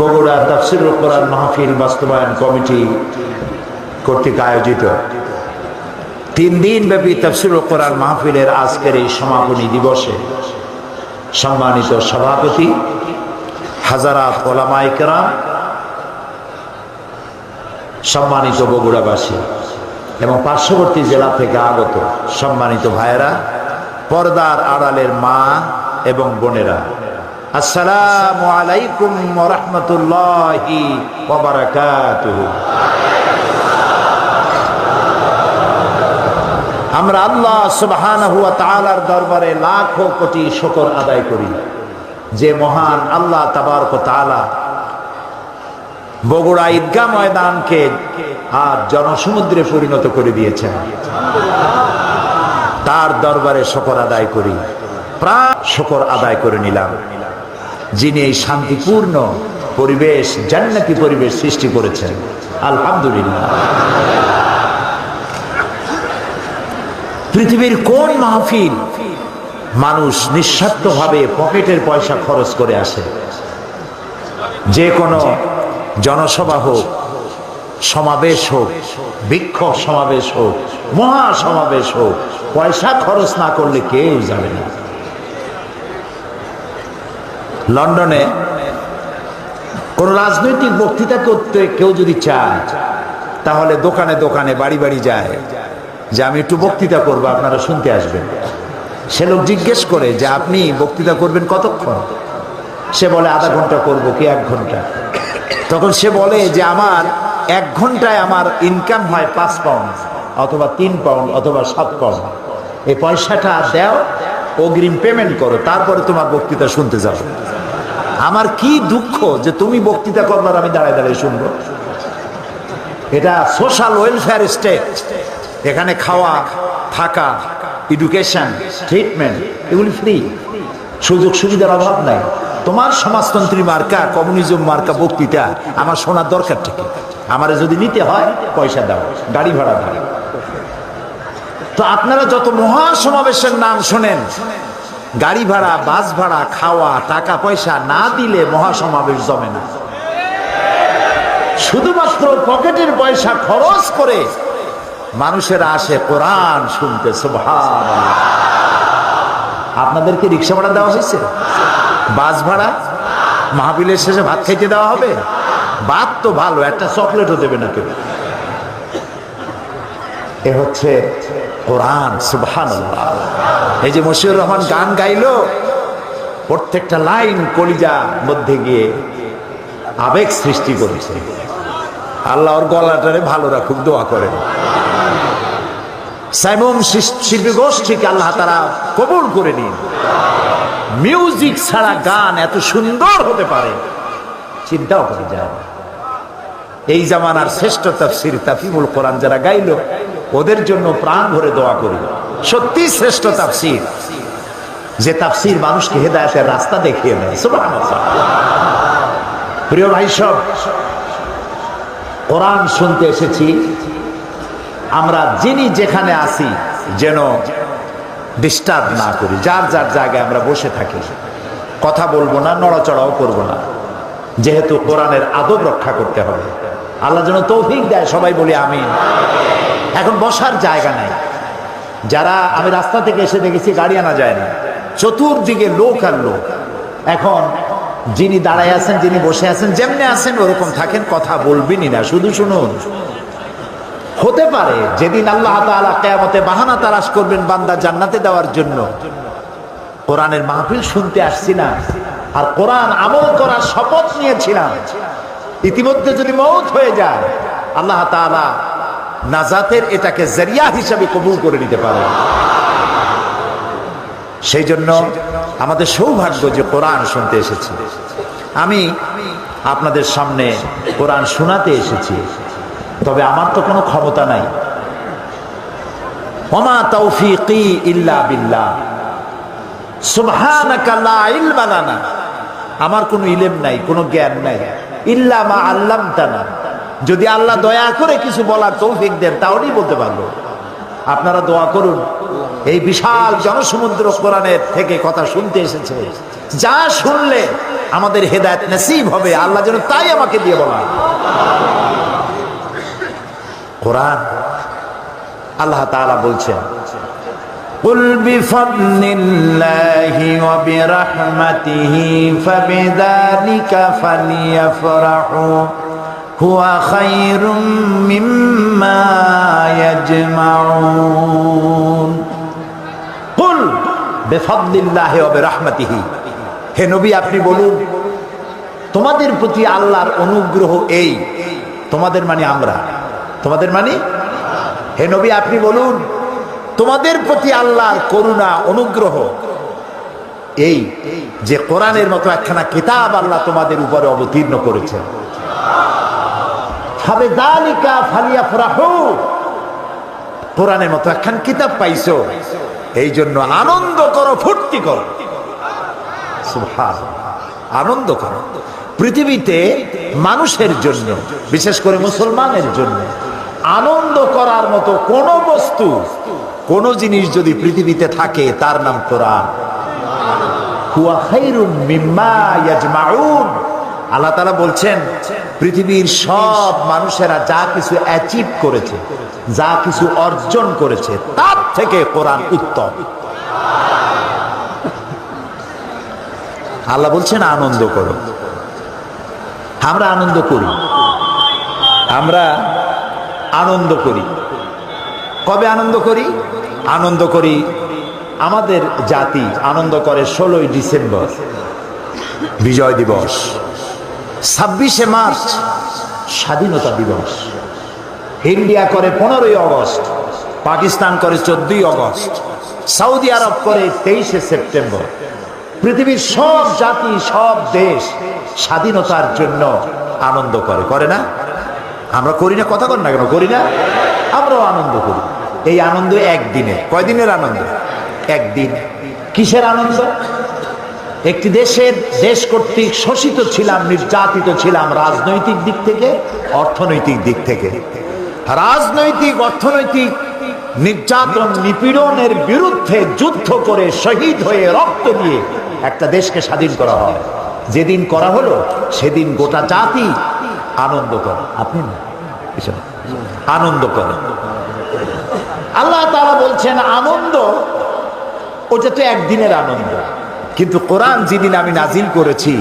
বগুড়া তাফসিরুল কোরআন মাহফিল বাস্তবায়ন কমিটি কর্তৃক আয়োজিত। তিন দিন ব্যাপী তাফসিরুল কোরআন মাহফিলের আজকের এই সমাপনী দিবসে সম্মানিত সভাপতি হাজারাত ওলামাই কেরাম, সম্মানিত বগুড়াবাসী এবং পার্শ্ববর্তী জেলা থেকে আগত সম্মানিত ভাইয়েরা, পর্দার আড়ালের মা এবং বোনেরা আসসালামু আলাইকুম রহমতুল্লাহি আমরা আল্লাহ দরবারে লাখো কোটি শুকর আদায় করি। যে মহান আল্লাহ তাবারক তাআলা বগুড়া ঈদগাহ ময়দানকে আর জনসমুদ্রে পরিণত করে দিয়েছেন। তার দরবারে শকর আদায় করি। প্রাণ শকর আদায় করে নিলাম। যিনি এই শান্তিপূর্ণ পরিবেশ, জান্নাতি পরিবেশ সৃষ্টি করেছেন। আলহামদুলিল্লাহ। পৃথিবীর কোন মাহফিল মানুষ নিঃস্বার্থভাবে পকেটের পয়সা খরচ করে আসে? যে কোনো জনসভা হোক, সমাবেশ হোক বিক্ষোভ সমাবেশ হোক মহা সমাবেশ হোক, পয়সা খরচ না করলে কেউ যাবে না। লন্ডনে কোন রাজনৈতিক বক্তৃতা করতে কেউ যদি চায়, তাহলে দোকানে দোকানে বাড়ি বাড়ি যায়। যে আমি একটু বক্তৃতা করব, আপনারা শুনতে আসবেন। সে লোক জিজ্ঞেস করে যে, আপনি বক্তৃতা করবেন কতক্ষণ? সে বলে, আধা ঘণ্টা করব কি এক ঘণ্টা? তখন সে বলে যে, আমার এক ঘন্টায় আমার ইনকাম হয় পাঁচ পাউন্ড অথবা তিন পাউন্ড অথবা সাত পাউন্ড এই পয়সাটা দাও, অগ্রিম পেমেন্ট করো, তারপরে তোমার বক্তৃতা শুনতে যাব। আমার কি দুঃখ যে তুমি বক্তৃতা করবার আমি দাঁড়ায় দাঁড়িয়ে শুনব? এটা সোশ্যাল ওয়েলফেয়ার স্টেট এখানে খাওয়া, থাকা এডুকেশন ট্রিটমেন্ট এগুলি ফ্রি সুযোগ সুবিধার অভাব নাই। তোমার সমাজতন্ত্রী মার্কা কমিউনিজম মার্কা বক্তৃতা আমার শোনার দরকার থেকে আমারে যদি নিতে হয়, পয়সা দাও, গাড়ি ভাড়া দাও। তো আপনারা যত মহা সমাবেশের নাম শোনেন গাড়ি ভাড়া, বাস ভাড়া, খাওয়া, টাকা পয়সা না দিলে মহাসমাবেশ জমে না। শুধুমাত্র পকেটের পয়সা খরচ করে মানুষেরা আসে কোরআন শুনতে সুবহান আপনাদেরকে রিক্সা ভাড়া দেওয়া হয়েছে? বাস ভাড়া? মাহবিলের শেষে ভাত খাইতে দেওয়া হবে? ভাত তো ভালো, একটা চকলেটও দেবে না কেউ। এ হচ্ছে কোরআন সুবহান এই যে মশিউর রহমান গান গাইলো, প্রত্যেকটা লাইন কলিজা মধ্যে গিয়ে আবেগ সৃষ্টি করেছে। আল্লাহ ওর গলাটারে ভালো রাখুক, দোয়া করেন। সাইমন শিল্পী গোষ্ঠীকে আল্লাহ তারা কবুল করে নিন। মিউজিক ছাড়া গান এত সুন্দর হতে পারে, চিন্তাও করে যায় এই জামানার শ্রেষ্ঠ তাফসির তাফিমুল কোরআন যারা গাইল ওদের জন্য প্রাণ ভরে দোয়া করি। সত্যি শ্রেষ্ঠ তাফসির। যে তাফসির মানুষকে হেদায়তের রাস্তা দেখিয়ে দেয়। প্রিয় ভাই সব, কোরআন শুনতে এসেছি। আমরা যিনি যেখানে আসি যেন ডিস্টার্ব না করি। যার যার জায়গায় আমরা বসে থাকি। কথা বলব না, নড়াচড়াও করব না। যেহেতু কোরআনের আদব রক্ষা করতে হবে। আল্লাহ যেন তৌফিক দেয়, সবাই বলি আমি এখন বসার জায়গা নাই। যারা আমি রাস্তা থেকে এসে দেখেছি গাড়ি আনা যায় না চতুর্দিকে লোক আর লোক। এখন যিনি দাঁড়ায় আছেন, যিনি বসে আছেন, যেমনি আছেন ওরকম থাকেন, কথা বলবেনই না। শুধু শুনুন। হতে পারে যেদিন আল্লাহ তাআলা কেয়ামতে বাহানা তালাশ করবেন বান্দা জান্নাতে দেওয়ার জন্য। কোরআনের মাহফিল শুনতে আসছি না। আর কোরআন আমল করার শপথ নিয়েছিলাম। ইতিমধ্যে যদি মৌত হয়ে যায়, আল্লাহ তাআলা নাজাতের এটাকে জরিয়া হিসাবে কবুল করে নিতে পারে। সেই জন্য আমাদের সৌভাগ্য যে কোরআন শুনতে এসেছি। আমি আপনাদের সামনে কোরআন শোনাতে এসেছি, তবে আমার তো কোনো ক্ষমতা নাই। ওমা তৌফিকি ইল্লা বিল্লাহ। সুবহানাকা লা ইলমা লানা। আমার কোনো ইলেম নাই, কোনো জ্ঞান নাই। ইল্লা মা আল্লামতানা। যদি আল্লাহ দয়া করে কিছু বলার তৌফিক দেন তাহলেই বলতে পারবো আপনারা দোয়া করুন এই বিশাল জনসমুদ্র কোরআনের থেকে কথা শুনতে এসেছে যা শুনলে আমাদের হেদায়ত নসিব হবে আল্লাহ যেন তাই আমাকে দিয়ে বলা কোরআন আল্লাহ তাআলা বলছেন قل بفضل الله وبرحمته فبذلك فليفرحوا হুয়া খাইরুম মিম্মা ইয়াজমাউন। কুল বিফাদলিল্লাহি ওয়া বিরাহমাতিহি। হে নবী, আপনি বলুন, তোমাদের প্রতি আল্লাহর অনুগ্রহ এই, তোমাদের মানে আমরা, তোমাদের মানে? হে নবী, আপনি বলুন, তোমাদের প্রতি আল্লাহর করুণা, অনুগ্রহ এই যে কোরআনের মতো একখানা কিতাব আল্লাহ তোমাদের উপরে অবতীর্ণ করেছে ফাবে দালিকা ফালিয়া ফরাহু। কোরআনের মতো একখান কিতাব পাইছো। এই জন্য আনন্দ করো, ফুর্তি করো। আনন্দ করো। পৃথিবীতে মানুষের জন্য, বিশেষ করে মুসলমানের জন্য, আনন্দ করার মতো কোন বস্তু, কোন জিনিস যদি পৃথিবীতে থাকে, তার নাম কোরআন। হুয়া খাইরুম মিম্মা ইয়াজমাউন। আল্লাহ তাআলা বলছেন, পৃথিবীর সব মানুষেরা যা কিছু অ্যাচিভ করেছে, যা কিছু অর্জন করেছে, তার থেকে কোরআন উত্তম। আল্লাহ বলছেন, আনন্দ করো। আমরা আনন্দ করি। আমরা আনন্দ করি। কবে আনন্দ করি? আনন্দ করি আমাদের জাতি আনন্দ করে ষোলোই ডিসেম্বর, বিজয় দিবস। ছাব্বিশে মার্চ স্বাধীনতা দিবস। ইন্ডিয়া করে পনেরোই অগস্ট, পাকিস্তান করে চোদ্দই অগস্ট, সৌদি আরব করে তেইশে সেপ্টেম্বর। পৃথিবীর সব জাতি, সব দেশ স্বাধীনতার জন্য আনন্দ করে করে না? আমরা করি না, কথা কর না কেন? করি না? আমরাও আনন্দ করি। এই আনন্দ একদিনে। কয়দিনের আনন্দ? একদিন। কিসের আনন্দ? একটি দেশের দেশ কর্তৃক শোষিত ছিলাম, নির্যাতিত ছিলাম রাজনৈতিক দিক থেকে, অর্থনৈতিক দিক থেকে। রাজনৈতিক, অর্থনৈতিক নির্যাতন, নিপীড়নের বিরুদ্ধে যুদ্ধ করে শহীদ হয়ে রক্ত দিয়ে একটা দেশকে স্বাধীন করা হয়। যেদিন করা হলো, সেদিন গোটা জাতি আনন্দ করে। আপনি না? আনন্দ করে। আল্লাহ তারা বলছেন, আনন্দ, ওটা তো একদিনের আনন্দ। কিন্তু কোরআন যেদিন আমি নাজিল করেছি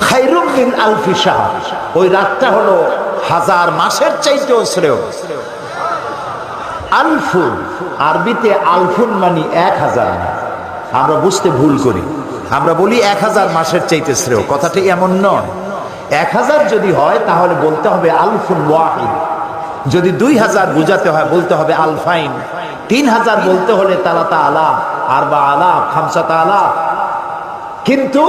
খাইরুম মিন আলফি শাহ। ওই রাতটা হলো হাজার মাসের চাইতেও শ্রেয়। আলফুন আরবিতে আলফুন মানে এক হাজার। আমরা বুঝতে ভুল করি। আমরা বলি এক হাজার মাসের চাইতে শ্রেয়। কথাটি এমন নয়। এক হাজার যদি হয়, তাহলে বলতে হবে আলফুন ওয়াহিদ। যদি দুই হাজার বুঝাতে হয়, বলতে হবে আলফাইন। তিন হাজার বলতে হলে তারা তা আলা আর বা আলা, খামসাতা আলা। কিন্তু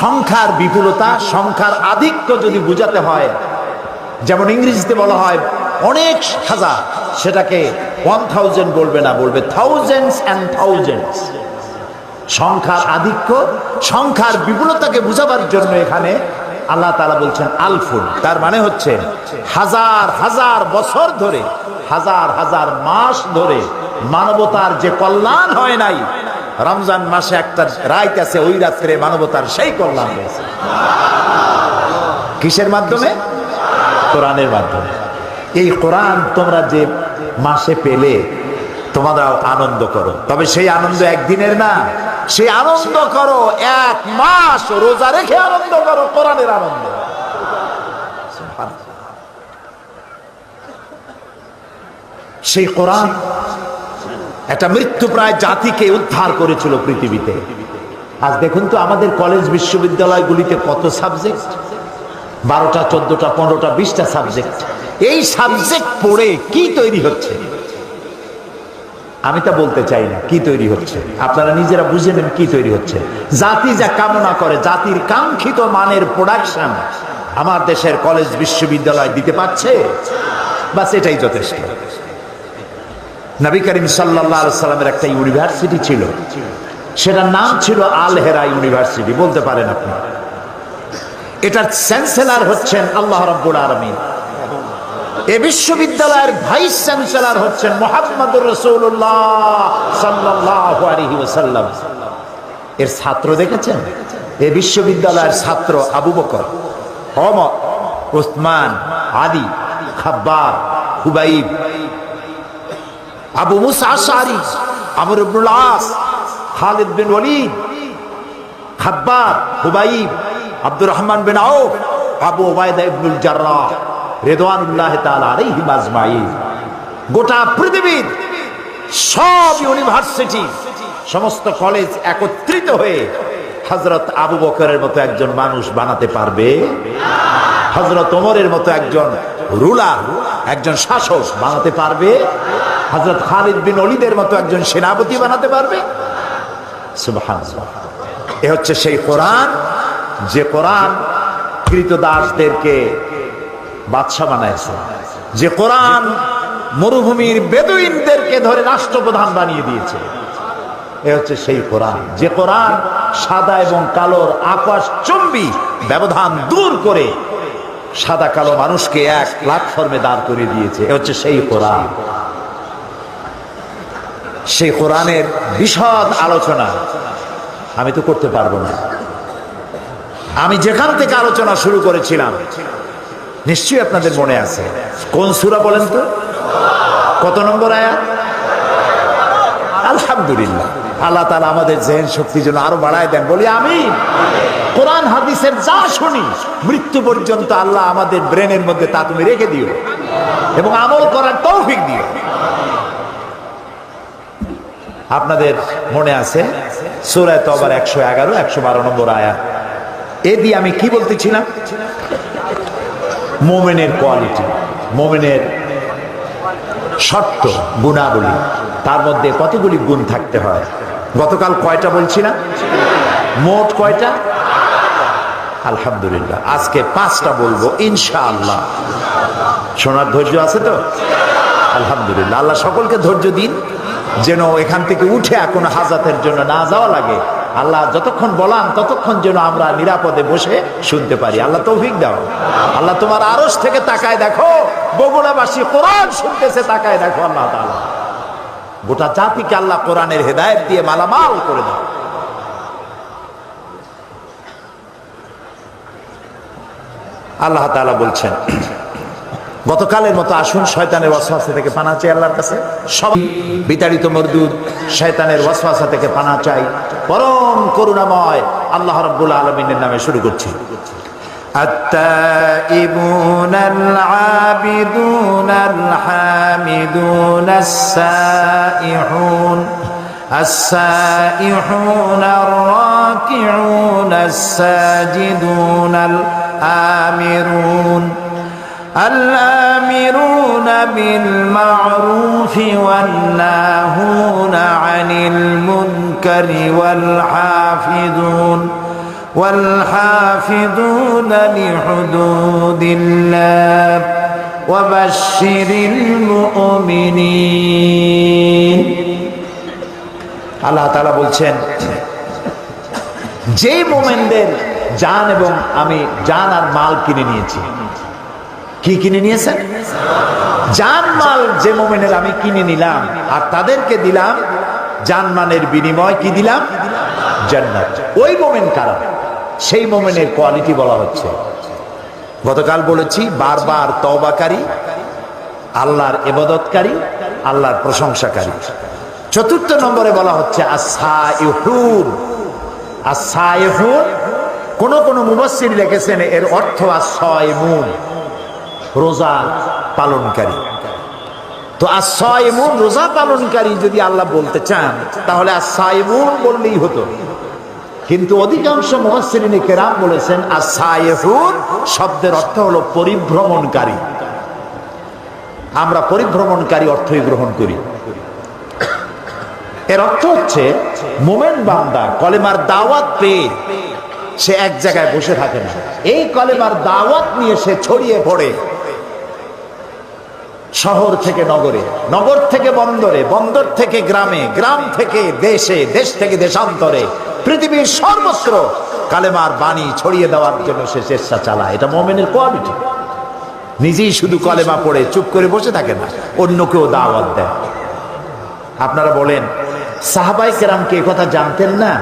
সংখ্যার বিপুলতা, সংখ্যার আধিক্য যদি বুঝাতে হয়, যেমন ইংরেজিতে বলা হয়, অনেক হাজার সেটাকে ওয়ান থাউজেন্ড বলবে না, বলবে থাউজেন্ডস অ্যান্ড থাউজেন্ডস সংখ্যার আধিক্য, সংখ্যার বিপুলতাকে বুঝাবার জন্য এখানে আল্লাহ তালা বলছেন, আলফুল। তার মানে হচ্ছে, হাজার হাজার বছর ধরে, হাজার হাজার মাস ধরে মানবতার যে কল্যাণ হয় নাই, রমজান মাসে একটা রাইত আছে, ওই রাত্রে মানবতার সেই কল্যাণ হয়েছে। কিসের মাধ্যমে? কোরআনের মাধ্যমে। এই কোরআন তোমরা যে মাসে পেলে তোমরা আনন্দ করো। তবে সেই আনন্দ একদিনের না, সেই আনন্দ করো, এক মাস রোজা রেখে আনন্দ করো, কোরআনের আনন্দ। সেই কোরআন একটা মৃত্যুপ্রায় জাতিকে উদ্ধার করেছিল পৃথিবীতে। আজ দেখুন তো আমাদের কলেজ বিশ্ববিদ্যালয়গুলিতে কত সাবজেক্ট বারোটা, চোদ্দটা, পনেরোটা, বিশটা সাবজেক্ট এই সাবজেক্ট পড়ে কি তৈরি হচ্ছে? আমি তা বলতে চাই না, কি তৈরি হচ্ছে? আপনারা নিজেরা বুঝে নেন কি তৈরি হচ্ছে। জাতি যা কামনা করে, জাতির কাঙ্ক্ষিত মানের প্রোডাকশন আমার দেশের কলেজ বিশ্ববিদ্যালয় দিতে পারছে? বাস এটাই যথেষ্ট। নবী করিম সাল্লামের একটা ইউনিভার্সিটি ছিল। সেটার নাম ছিল আল হেরা ইউনিভার্সিটি, বলতে পারেন আপনি। এটার চ্যান্সেলার হচ্ছেন আল্লাহ রব্বুল আলমিন। এ বিশ্ববিদ্যালয়ের ভাইস চ্যান্সেলার হচ্ছেন মোহাম্মদুর রসুল্লাহ সাল্লাহ এর ছাত্র দেখেছেন? এ বিশ্ববিদ্যালয়ের ছাত্র আবু বকর অমর ওসমান, আদি, খাব্বার, হুবাইব আবু মুসা আশারি আমর ইবনুল খালিদ বিন ওয়ালিদ খাব্বার হুবাইব, আব্দুর রহমান বিন আউফ, আবু ওবায়দা ইবনুল জাররাহ রেদওয়ানুল্লাহ তাআলা আলাইহিম আজমাইন। গোটা পৃথিবীর সব ইউনিভার্সিটি, সমস্ত কলেজ একত্রিত হয়ে হজরত আবু বকরের মতো একজন মানুষ বানাতে পারবে? হজরত ওমরের মতো একজন রুলার, একজন শাসক বানাতে পারবে? হজরত খালিদ বিন অলিদের মতো একজন সেনাপতি বানাতে পারবে। এ হচ্ছে সেই কোরআন, যে কোরআন কৃতদাসদেরকে বাদশা বানাইছে। যে কোরআন মরুভূমির বেদুইনদেরকে ধরে রাষ্ট্রপ্রধান বানিয়ে দিয়েছে। এ হচ্ছে সেই কোরআন। যে কোরআন সাদা এবং কালোর আকাশ চম্বি ব্যবধান দূর করে সাদা কালো মানুষকে এক প্ল্যাটফর্মে দাঁড় করে দিয়েছে। এ হচ্ছে সেই কোরআন। সেই কোরআনের বিশদ আলোচনা আমি তো করতে পারব না। আমি যেখান থেকে আলোচনা শুরু করেছিলাম, নিশ্চয়ই আপনাদের মনে আছে। কোন সুরা বলেন তো? কত নম্বর আয়া আলহামদুলিল্লাহ। আল্লাহ তালা আমাদের জেহেন শক্তি যেন আরও বাড়ায় দেন। বলি আমি কোরআন, হাদিসের যা শুনি, মৃত্যু পর্যন্ত আল্লাহ আমাদের ব্রেনের মধ্যে তা তুমি রেখে দিও এবং আমল করার তৌফিক দিও। আপনাদের মনে আছে? সুরায় তো আবার একশো এগারো, একশো বারো নম্বর আয়া। এ দিয়ে আমি কি বলতেছিলাম? মোমেনের কোয়ালিটি, মোমেনের শর্ত, গুণাবলী, তার মধ্যে কতগুলি গুণ থাকতে হয়? গতকাল কয়টা বলছিলাম? মোট কয়টা? আলহামদুলিল্লাহ, আজকে পাঁচটা বলব, ইনশাআল্লাহ। শোনার ধৈর্য আছে তো? আলহামদুলিল্লাহ, আল্লাহ সকলকে ধৈর্য দিন। যেন এখান থেকে উঠে এখন হাজাতের জন্য না যাওয়া লাগে। আল্লাহ যতক্ষণ বলান, ততক্ষণ যেন আমরা নিরাপদে বসে শুনতে পারি। আল্লাহ তৌফিক দাও। আল্লাহ তোমার আরস থেকে তাকায় দেখো। বগুড়াবাসী কোরআন শুনতেছে, তাকায় দেখো আল্লাহ তাআলা। গোটা জাতিকে আল্লাহ কোরআনের হেদায়েত দিয়ে মালামাল করে দাও। আল্লাহ তাআলা বলছেন গতকালের মতো আসুন শয়তানের ওয়াসওয়াসা থেকে পানা চাই আল্লাহর কাছে সব বিতাড়িত মরদুদ শয়তানের ওয়াসওয়াসা থেকে পানা চাই পরম করুণাময় আল্লাহ রাব্বুল আলামিনের নামে শুরু করছি التائبون العابدون الحامدون السائحون السائحون الراكعون الساجدون الآمرون الآمرون بالمعروف والناهون عن المنكر والحافظون والحافظون لحدود الله وبشر المؤمنين আল্লাহ তাআলা বলছেন যে মোমেনদের জান এবং আমি জান আর মাল কিনে নিয়েছি কি কিনে নিয়েছেন? জান মাল যে মোমেনের আমি কিনে নিলাম, আর তাদেরকে দিলাম জানমানের বিনিময় কি দিলাম? জান্নাত। ওই মোমেন কারা? সেই মোমেনের কোয়ালিটি বলা হচ্ছে। গতকাল বলেছি, বারবার তবাকারী আল্লাহর এবাদতকারী আল্লাহর প্রশংসাকারী। চতুর্থ নম্বরে বলা হচ্ছে আসাইহুন কোন কোন মুবাসসির লিখেছেন, এর অর্থ আসাইমুন রোজা পালনকারী। তো আসাইমুন রোজা পালনকারী যদি আল্লাহ বলতে চান, তাহলে আসাইমুন বললেই হতো। কিন্তু অধিকাংশ মুহাসসিরিনে কেরাম বলেছেন আসাইহুন শব্দের অর্থ হলো পরিভ্রমণকারী। আমরা পরিভ্রমণকারী অর্থই গ্রহণ করি। এর অর্থ হচ্ছে, মোমেন বান্দা কলেমার দাওয়াত পেয়ে সে এক জায়গায় বসে থাকে না। এই কলেমার দাওয়াত নিয়ে সে ছড়িয়ে পড়ে। শহর থেকে নগরে, নগর থেকে বন্দরে, বন্দর থেকে গ্রামে, গ্রাম থেকে দেশে, দেশ থেকে দেশান্তরে, পৃথিবীর সর্বত্র কালেমার বাণী ছড়িয়ে দেওয়ার জন্য সে চেষ্টা চালায়। এটা মোমেনের কোয়ালিটি। নিজেই শুধু কলেমা পড়ে চুপ করে বসে থাকে না, অন্যকেও দাওয়াত দেয়। আপনারা বলেন সাহাবাই কেরামকে কথা জানতেন না?